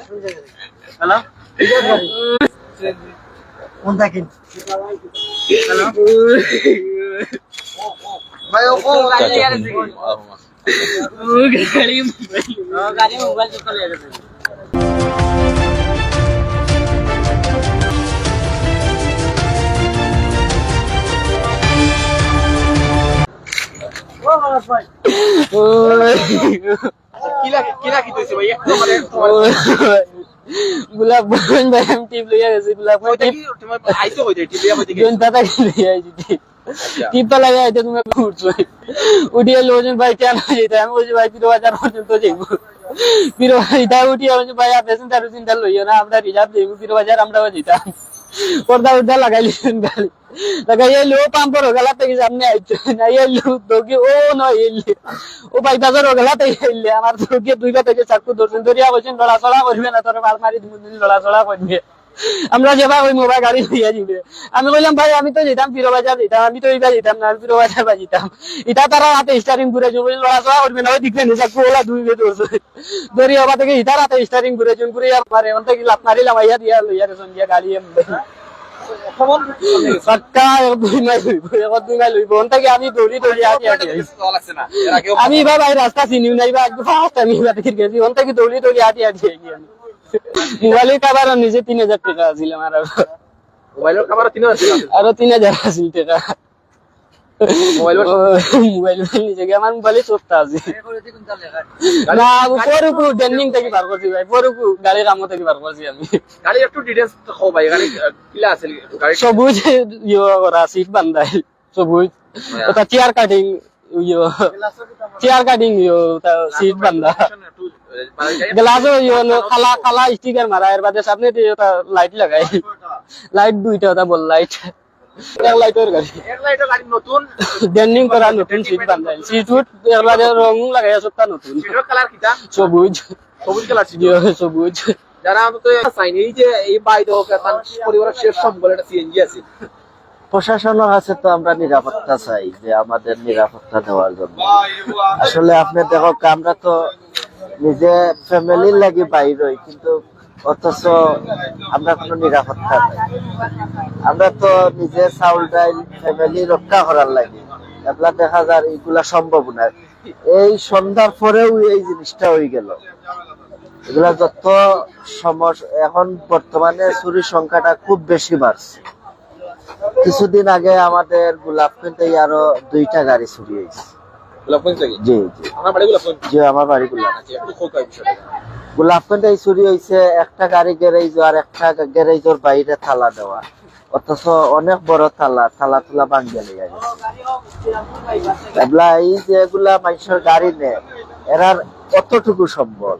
Hello কোন থাকেন hello ভাই ও ও গাড়ি আর আছে কি ও গাড়ি ও গাড়ি মোবাইল চলে যাবে গোলাপ বন ভাই? আমি টিপ লইয়া গেছি গোলাপ টিপ দাদা লইয়া আইছি টিপ। টিপ তো লাগা আইতে তুমি উঠছো উঠিয়ে লোজন ভাই কেন যেতে আমি বলছি ভাই পিরো বাজার পর্যন্ত যাইবো। পিরো ইটা উঠিয়ে বলছি ভাই আপনি চিন্তা চিন্তা লইও না আমরা রিজার্ভ যাইবো পিরো বাজার আমরাও যেতাম পর্দা উর্দা লাগাইলিছেন গালি এলো পাম্পর ওগালা থেকে সামনে আইছে না এলো দোকে, ও নয় এলে ও বাইপাসের ওগালা থেকে এলে আমার যাবা ওই মোবাইল গাড়ি হইয়া দিবে আমি বললাম ভাই আমি তো যেতাম পিরো বাজার যেতাম আমি তো এইবার যেতাম না পিরো বাজার বা যেতাম। এটা তারা হাতে স্টারিং ঘুরে যাব লড়াচড়া করবে না ওই দিকে নিয়ে চাকু ওলা দুই গে ধরছে ধরি ওবা থেকে ইটার হাতে স্টারিং ঘুরে চুন ঘুরে আমার এমন থেকে লাভ মারিলাম আইয়া দিয়া লইয়া রেছন দিয়া গাড়ি এমনি পাক্কা দুই মাইল দুই মাইল হইব ওনটাকে আমি দৌড়ি দৌড়ি আগে আগে আমি বা ভাই রাস্তা চিনিও নাই বা একদম ফার্স্ট আমি বা দেখি গেছি ওনটাকে দৌড়ি দৌড়ি আগে মোবাইলের কাবার নিজে তিন হাজার টাকা আছিল আমার আরও। আরও তিন হাজার আছিল টাকা। মোবাইল মোবাইল আমার মোবাইলে চোরটা আছে না পরুকু ডেন্ডিং থেকে বার করছি ভাই পরুকু গাড়ির কামো থেকে বার করছি আমি। সবুজ ইয়ে করা সিট বান্ধাই সবুজ। ওটা চেয়ার কাটিং ইয়ে। চেয়ার কাটিং ইয়ে ওটা সিট বান্ধা। গ্লাসও ইয়ে খালা খালা স্টিকার মারা এর বাদে সামনে দিয়ে ওটা লাইট লাগাই। লাইট দুইটা ওটা বল লাইট লাইটের গাড়ি। ডেন্ডিং করা নতুন সিট বান্ধাই। সিট উঠ রং লাগাই সবটা নতুন। সবুজ। ইয়ে, সবুজ। যারা অন্তত চাইনি এই যে এই বাইরে হোক তার পরিবারের শেষ সম্বল এটা সিএনজি আছে। প্রশাসনের কাছে তো আমরা নিরাপত্তা চাই যে আমাদের নিরাপত্তা দেওয়ার জন্য। আসলে আপনি দেখো আমরা তো নিজে ফ্যামিলির লাগি বাইর হই কিন্তু অথচ আমরা কোনো নিরাপত্তা নাই। আমরা তো নিজে চাউল ডাইল ফ্যামিলি রক্ষা করার লাগে। এগুলা দেখা যায় এগুলা সম্ভব না। এই সন্ধ্যার পরেও এই জিনিসটা হয়ে গেল। এগুলা যত সমস্যা এখন বর্তমানে চুরির সংখ্যাটা খুব বেশি বাড়ছে। কিছুদিন আগে আমাদের গোলাপগঞ্জে আরও দুইটা গাড়ি চুরি হয়েছে। জি জি। আমার বাড়ি গোলাপগঞ্জ জি আমার বাড়ি গোলাপ। গোলাপগঞ্জে চুরি হয়েছে একটা গাড়ি গ্যারেজ আর একটা গ্যারেজের বাইরে থালা দেওয়া। অথচ অনেক বড় থালা থালা তুলা ভাঙ্গে লেগে গেছে। এই যে এগুলা মানুষের গাড়ি নেয়, এরার কতটুকু সম্বল?